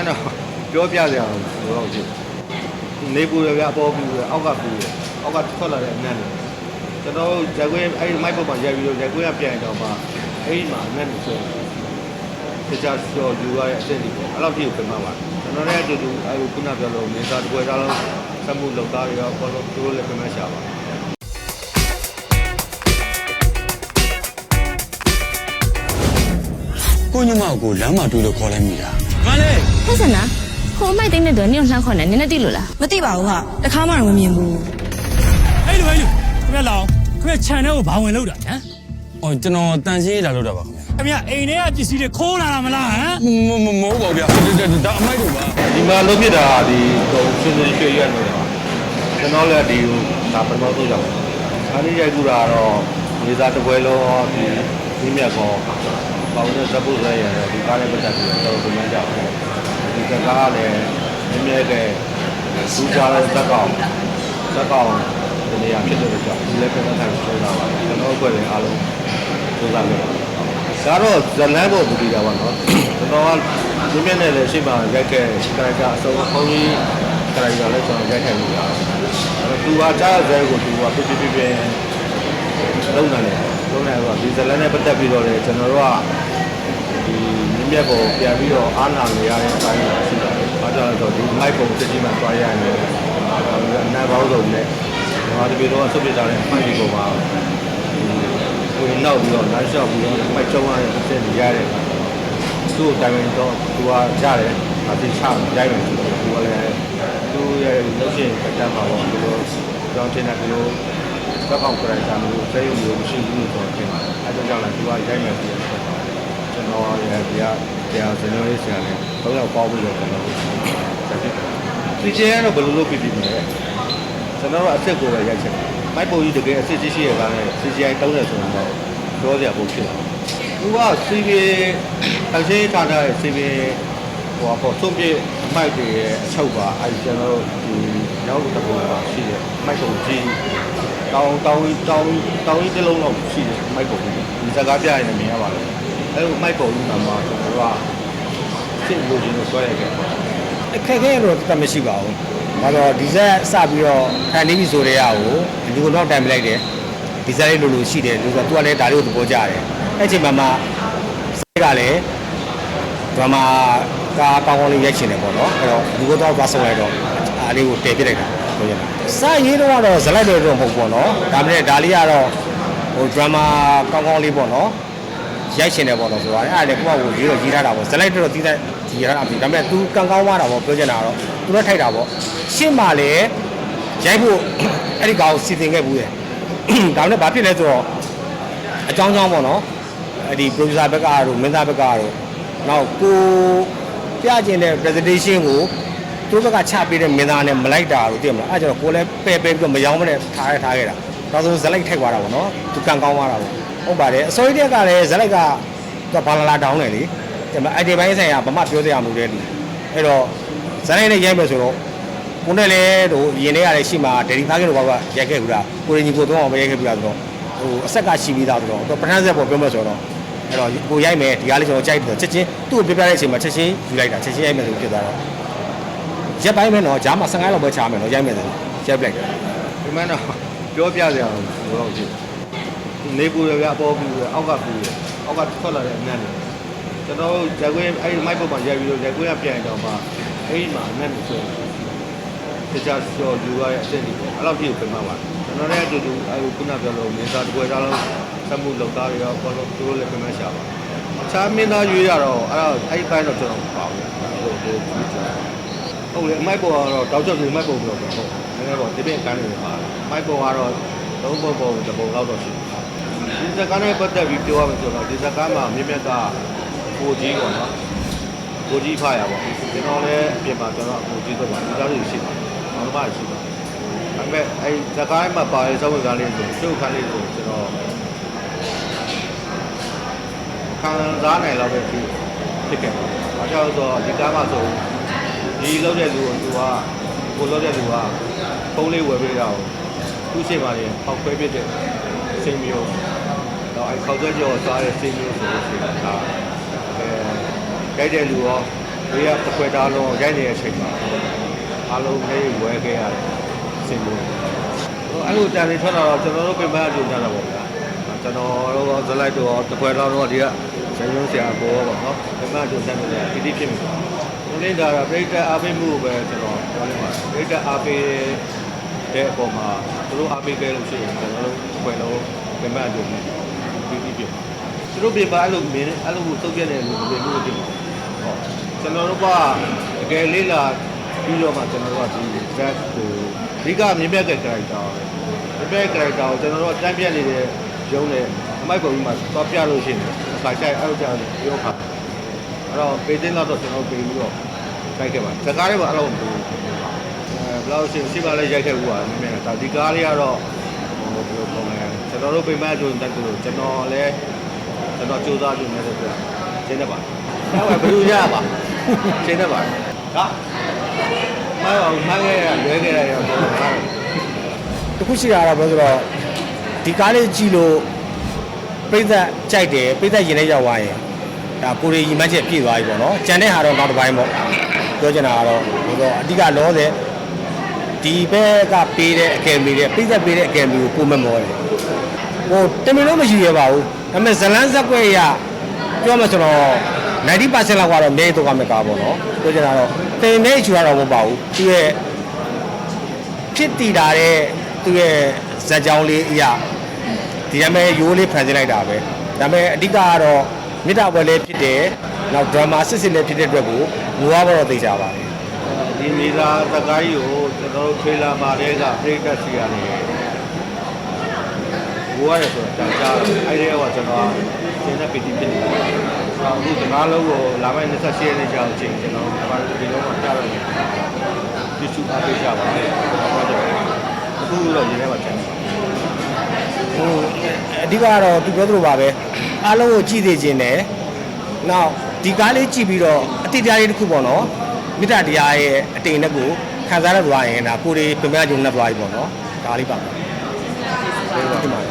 မှန်းတော့ပြောပြကြအောင်ဘယ်တော့ဖြစ်နေပူရပြအပေါ်ပူရအောက်ကပူရအောက်ကထွက်လာတဲ့အနံ့တွေကျွန်တော်ဇက်ကွင်းအဲ့မိုက်ပေါ်မှာရိုက်ပြီးတော့ဇက်ကွင်းကပြန်တော့မှအဲ့ဒီမှာအနံ့တွေဆွဲတခြားကျော်လူရရဲ့အဆင့်တွေပေါ့အဲ့လောက်ထိကိုပြင်မှာပါကျွန်တော်လည်းအတူတူအဲ့ခုနပြောလို့နေသားတစ်ပွဲသားလုံးစက်မှုလုပ်သားတွေရောဘောလုံးသူတို့လည်းပြင်မရှာပါကိုညမကိုလမ်းမှာတွေ့လို့ခေါ်လိုက်မိတာ ဘာလဲဟဲ့စနာဟိုအမိုက်သိန်းတဲ့တော့နင့်ကိုလှမ်းခေါ်နေနင်းနဲ့တိလို့လားမသိပါဘူးဟာတခါမှတော့မမြင်ဘူးအဲ့လိုအဲ့လိုခင်ဗျာလောင်ခင်ဗျာခြံထဲကိုဘာဝင်လောက်တာဟမ်။အော်ကျွန်တော်တန်ရှင်းရလာလို့တာပါခင်ဗျာခင်ဗျာအိမ်ထဲကပစ္စည်းတွေခိုးလာတာမလားဟမ်။မမမဟုတ်ပါဗျာ။ဒါအမိုက်တို့ပါဒီမှာလုံးပြတာဒီဟိုရှင်ရှင်ရွှေရွက်နေတာပါကျွန်တော်လည်းဒီဟိုဒါပထမဆုံးရောက်တယ်အားလေးရိုက်ကူတာတော့နေသားတစ်ပွဲလုံးဒီဒီမြတ်ကော ပေါင်းတဲ့ဇက်ပုဇက်ရတယ်ဒီကားနဲ့ပတ်သက်ပြီးတော့တော်တော်များကြတယ်ဒီကကားကလည်းမြဲမြဲတဲ့စူးကြတဲ့ဇက်ကောင်ဇက်ကောင်ဒီနေရာဖြစ်တဲ့ကြောင့်ဒီလည်းပြန်ထိုင်ဆွဲတာပါကျွန်တော်အဖွဲ့တွေအားလုံးစူးစမ်းနေပါတယ်ဒါတော့ဇလန်းပေါ်မူတည်တာပါနော်ကျွန်တော်ကမြင်းမြတ်နဲ့လည်းရှိမှရိုက်ခဲ့ကရိုက်တာအစုံဘုံကြီးကရိုက်တာလည်းကျွန်တော်ရိုက်ခဲ့လို့ရတယ်အဲသူကကြားရတဲ့ကိုသူကပြပြပြပြ လုံးနေတယ်လုံးနေတော့ဒီဇလန်းနဲ့ပတ်သက်ပြီးတော့လေကျွန်တော်တို့ကဒီမြင်းမြတ်ပေါ်ပြန်ပြီးတော့အားနာနေရတဲ့အပိုင်းတွေရှိတယ်။အားကြောင့်တော့ဒီမိုက်ပုံစစ်ကြီးမှတွားရရတယ်။နားပေါင်းစုံနဲ့ဒီမှာဒီလိုတော့ဆုပ်ပြကြတဲ့အပိုင်းဒီပေါ်မှာကိုယ်နောက်ပြီးတော့လမ်းလျှောက်ပြီးတော့မိုက်ကျုံရတဲ့အဖြစ်တွေရတယ်။သူ့ကိုတိုင်ပင်တော့သူကရတယ်။အသိချရိုက်မယ်ဆိုတော့သူကလည်းသူ့ရဲ့လုပ်ရှင်ပတ်သက်မှာပေါ့ဒီလိုကြောင်းတင်တဲ့ဒီလို သောက်ကောင်ကြိုင်တာမျိုးစိတ်မျိုးမရှိဘူးလို့ဆိုတော့ထင်ပါတယ်။အဲဒါကြောင့်လည်းသူကရိုက်မယ်ပြီးတော့ကျွန်တော်ရဲ့ဒီကတရားစံတော်ရေးဆရာလည်းတော့တော့ပေါင်းပြီးတော့ကျွန်တော်ဆက်ဖြစ်ဒီကျင်းကတော့ဘယ်လိုလုပ်ပြီးပြီမလဲကျွန်တော်တို့အစ်စ်ကိုပဲရိုက်ချက်မိုက်ပုံကြီးတကယ်အစ်စ်ကြီးရှိရတာနဲ့ CGI တုံးတယ်ဆိုတော့ပြောစရာပုံဖြစ်တယ်သူက CV တန်ရှင်းထားတဲ့ CV ဟိုပေါ့သုံးပြအမိုက်တွေရဲ့အချုပ်ပါအဲကျွန်တော်တို့ဒီရောက်တဲ့ပုံပါရှိတယ်မိုက်ပုံကြီး တောင်းတောင်းတောင်းတောင်းကြီးတစ်လုံးလောက်ရှိတယ်မိုက်ပုံကြီးဒီစကားပြရင်မြင်ရပါလိမ့်အဲလိုမိုက်ပုံကြီးကမှကျွန်တော်တို့ကစိတ်လိုချင်လို့ဆွဲရခဲ့ပေါ့အခက်အခဲတော့တတ်မရှိပါဘူး။ဒါတော့ဒီဇက်စပြီးတော့ခံနေပြီဆိုတဲ့ဟာကိုဒီကတော့တိုင်ပလိုက်တယ်။ဒီဇက်လေးလိုလိုရှိတယ်လို့ဆိုတော့သူကလည်းဒါလေးကိုသဘောကျတယ်။အဲ့ချိန်မှာမှစက်ကလည်းဒရမာကာကောင်းကောင်းလေးရိုက်ချင်တယ်ပေါ့နော်။အဲ့တော့ဒီကတော့သွားဆောင်လိုက်တော့အားလေးကိုတည်ပြလိုက်တာ ပြောရတာ။စရေးတော့ကတော့ဇလိုက်တွေတော့မဟုတ်ပေါ့နော်။ဒါပေမဲ့ဒါလေးကတော့ဟိုဒရမာကောင်းကောင်းလေးပေါ့နော်။ရိုက်ရှင်တယ်ပေါ့နော်ဆိုတော့အဲ့ဒါလည်းကိုယ့်ဘာကိုရေးတော့ရေးထားတာပေါ့ဇလိုက်တော့တီးတဲ့ဒီရတာအပြင်ဒါပေမဲ့ तू ကံကောင်းသွားတာပေါ့ပြောချင်တာကတော့ तू တော့ထိုက်တာပေါ့ရှင်းပါလေရိုက်ဖို့အဲ့ဒီကောင်စီစဉ်ခဲ့ဘူးလေဒါနဲ့ဘာဖြစ်လဲဆိုတော့အကြောင်းကြောင်းပေါ့နော်အဲ့ဒီ producer ဘက်ကတော့မင်းသားဘက်ကတော့နောက်ကိုပြကျင်တဲ့ presentation ကို သူတို့ဘက်ကချပေးတဲ့မင်းသားနဲ့မလိုက်တာလို့သိရမလားအဲ့ဒါကြောင့်ကိုလည်းပယ်ပယ်ပြီးတော့မယောင်းမနဲ့ထားရထားခဲ့တာနောက်ဆုံးဇက်လိုက်ထိုက်သွားတာပေါ့နော်သူကံကောင်းသွားတာပေါ့ဟုတ်ပါတယ်အစိုးရတက်ကလည်းဇက်လိုက်ကသူကဘာလာလာတောင်းတယ်လေဒီမှာ IT ဘိုင်းဆိုင်ကဘာမှပြောစရာမလိုတဲ့လူအဲ့တော့ဇက်လိုက်နဲ့ရိုက်မယ်ဆိုတော့ကိုနဲ့လည်းတို့ရင်ထဲကလည်းရှိမှာဒယ်ဒီသားကလေးတို့ဘာကရိုက်ခဲ့ဘူးလားကိုရင်ကြီးကိုတော့မရိုက်ခဲ့ဘူးလားဆိုတော့ဟိုအဆက်ကရှိပြီးသားဆိုတော့သူပထမဆက်ပေါ်ပြောမယ်ဆိုတော့အဲ့တော့ကိုရိုက်မယ်ဒီကားလေးကျွန်တော်ကြိုက်ပြီးတော့ချက်ချင်းသူ့ကိုပြပြတဲ့အချိန်မှာချက်ချင်းယူလိုက်တာချက်ချင်းရိုက်မယ်ဆိုဖြစ်သွားတော့ ရက်ပိုင်းမယ်နော်ဂျားမှာ15လောက်ပဲချားမယ်နော်ရိုက်မယ်ဆိုရိုက်ပလိုက်တယ်ဒီမှန်းတော့ပြောပြကြအောင်ဘယ်တော့ဖြစ်နေပူရပြအပေါ်ပူရအောက်ကပူရအောက်ကထွက်လာတဲ့အနံ့တွေကျွန်တော်ဇက်ကွင်းအဲ့မိုက်ပေါ်မှာရိုက်ပြီးတော့ဇက်ကွင်းကပြန်တော့မှအဲ့ဒီမှာအနံ့တွေဆွဲတခြားကျော်လူရရဲ့အဆင့်တွေပေါ့အဲ့လောက်ထိကိုပြင်မှာပါကျွန်တော်လည်းအတူတူအဲ့ခုနပြောလို့နေသားတစ်ပွဲသားလုံးစက်မှုလုပ်သားတွေရောဘောလုံးသူတို့လည်းပြင်မရှာပါအခြားမင်းသားရွေးရတော့အဲ့တော့အဲ့ဒီဘက်တော့ကျွန်တော်မပါဘူးဟိုဟို ဟုတ်လေအမိုက်ပေါ်ကတော့တောက်ချက်ကြီးမိုက်ပေါ်ပြီးတော့ဟုတ်နည်းနည်းပေါ့ဒီပြင်ကန်းနေပါမိုက်ပေါ်ကတော့သုံးပုံပုံတစ်ပုံလောက်တော့ရှိတယ်ဒီစကားနဲ့ပတ်သက်ပြီးပြောရမယ်ဆိုတော့ဒီစကားမှာမြင့်မြတ်ကကိုကြီးပေါ့နော်ကိုကြီးဖားရပေါ့ကျွန်တော်လည်းအပြင်မှာကျွန်တော်ကိုကြီးတော့ပါဒီသားတွေရှိပါတယ်ဘာလို့ပါရှိပါဒါပေမဲ့အဲစကားမှာပါတဲ့စောင့်ဝင်ကားလေးဆိုကျုပ်ခန်းလေးဆိုကျွန်တော်ခံစားနိုင်တော့ပဲဖြစ်ဖြစ်ခဲ့ပါတယ်။ဘာကြောင့်လဲဆိုတော့ဒီကားမှာဆို ဒီလောက်တဲ့လူကသူကကိုလောက်တဲ့လူကဖုန်းလေးဝယ်ပေးတာကိုသူ့ရှိမှလည်းဖောက်ခွဲပြတဲ့စိတ်မျိုးတော့အဲခေါက်ဆွဲကြော်စားတဲ့စိတ်မျိုးဆိုလို့ရှိရင်ဒါအဲကြိုက်တဲ့လူရောဒီကတစ်ခွဲသားလုံးရိုက်နေတဲ့အချိန်မှာအားလုံးလေးဝဲခဲ့ရတယ်စင်လို့အဲ့လိုတန်နေထွက်လာတော့ကျွန်တော်တို့ပြင်ပအကျိုးကြတာပေါ့ဗျာကျွန်တော်တို့ဇလိုက်တော့တစ်ခွဲသားလုံးဒီကဇယုံဆရာပေါ်ပေါ့နော်ပြင်ပအကျိုးကြတယ်ပီတိဖြစ်မှာ ဘုလင်းဒါပြိတ္တအားပေးမှုကိုပဲကျွန်တော်ပြောနေပါတယ်ပြိတ္တအားပေးတဲ့အပေါ်မှာသူတို့အားပေးခဲ့လို့ရှိရင်ကျွန်တော်တို့တစ်ခွဲလုံးပြင်ပအကျိုးပီတိဖြစ်မှာသူတို့ပြင်ပအဲ့လိုမင်းအဲ့လိုသုတ်ပြတဲ့လူတွေမျိုးဖြစ်မှာဟုတ်ကျွန်တော်တို့ကတကယ်လေးလာပြီးတော့မှကျွန်တော်တို့ကဒီ back ကိုအဓိကမြင်မြတ်တဲ့ character ပဲမြင်မြတ် character ကိုကျွန်တော်တို့တန်းပြတ်နေတဲ့ရုံးနဲ့အမိုက်ပုံကြီးမှာသွားပြလို့ရှိရင်အခါကျအဲ့လိုကြောင်ပြောခါအဲ့တော့ပေတင်းတော့ကျွန်တော်ပေးပြီးတော့ တိုက်ခဲ့ပါစကားလေးကအဲ့လိုမပြောဘူးအဲဘလောက်ရှင်ရှိပါလဲရိုက်ခဲ့ဘူးပါမြင်မြတ်ဒါဒီကားလေးကတော့ဟိုဘယ်လိုပုံလဲကျွန်တော်တို့ပြင်ပအကျိုးတက်လို့ကျွန်တော်လည်းကျွန်တော်စူးစမ်းကြည့်နေတယ်ပြောရှင်းတယ်ပါအဲ့ဒါဘယ်လိုရပါရှင်းတယ်ပါဟာမအောင်မခဲ့ရလွဲခဲ့ရရောတော့တခုရှိတာကတော့ပြောဆိုတော့ဒီကားလေးကြည့်လို့ပြိသက်ကြိုက်တယ်ပြိသက်ရင်ထဲရောက်သွားရင်ဒါကိုရီရီမန်းချက်ပြည့်သွားပြီပေါ့နော်ကြံတဲ့ဟာတော့နောက်တစ်ပိုင်းပေါ့ ပြောချင်တာကတော့ဟိုတော့အဓိကလောတဲ့ဒီဘက်ကပေးတဲ့အကယ်မီတဲ့ပြိသက်ပေးတဲ့အကယ်မီကိုကိုမမောတယ်ဟိုတမင်လို့မရှိရပါဘူးဒါပေမဲ့ဇလန်းဇက်ွက်ရပြောမှဆိုတော့90%လောက်ကတော့မြေတော့ကမဲ့ကားပေါ့နော်ပြောချင်တာတော့တင်နေချူရတော့မဟုတ်ပါဘူးသူရဲ့ဖြစ်တည်တာတဲ့သူ့ရဲ့ဇက်ကြောင်းလေးအရာဒီရမဲရိုးလေးဖန်ဆင်းလိုက်တာပဲဒါပေမဲ့အဓိကကတော့မေတ္တာပွဲလေးဖြစ်တယ် နောက်ဒရမာစစ်စစ်လေးဖြစ်တဲ့အတွက်ကိုငိုရပါတော့သိကြပါတယ်ဒီမီဇာတကိုင်းကိုကျွန်တော်တို့ထေလာမာတဲ့ကပြိတက်စီရတယ်ဘိုးရတယ်ဆိုတာကြာကြာအဲ့ဒီကကျွန်တော်ရှင်းတဲ့ပီတီဖြစ်နေတယ်အခုဒီကားလုံးကိုလာမယ့်28ရက်နေ့ကျအောင်ချိန်ကျွန်တော်ဘာလို့ဒီလုံးမှာကြားရတယ်ဒီစုအားပေးကြပါမယ်အခုတော့ဒီထဲမှာချက်နေပါဟိုအဓိကကတော့သူပြောသလိုပါပဲအားလုံးကိုကြည့်သေးခြင်းနဲ့နောက် ဒီကားလေးကြည့်ပြီးတော့အတိတ်တရားလေးတစ်ခုပေါ့နော်မေတ္တာတရားရဲ့အတိမ်နဲ့ကိုခံစားရသွားရင်ဒါကိုယ်တွေပြမကြုံနဲ့သွားပြီပေါ့နော်ဒါလေးပါပဲဟုတ်ပါတယ်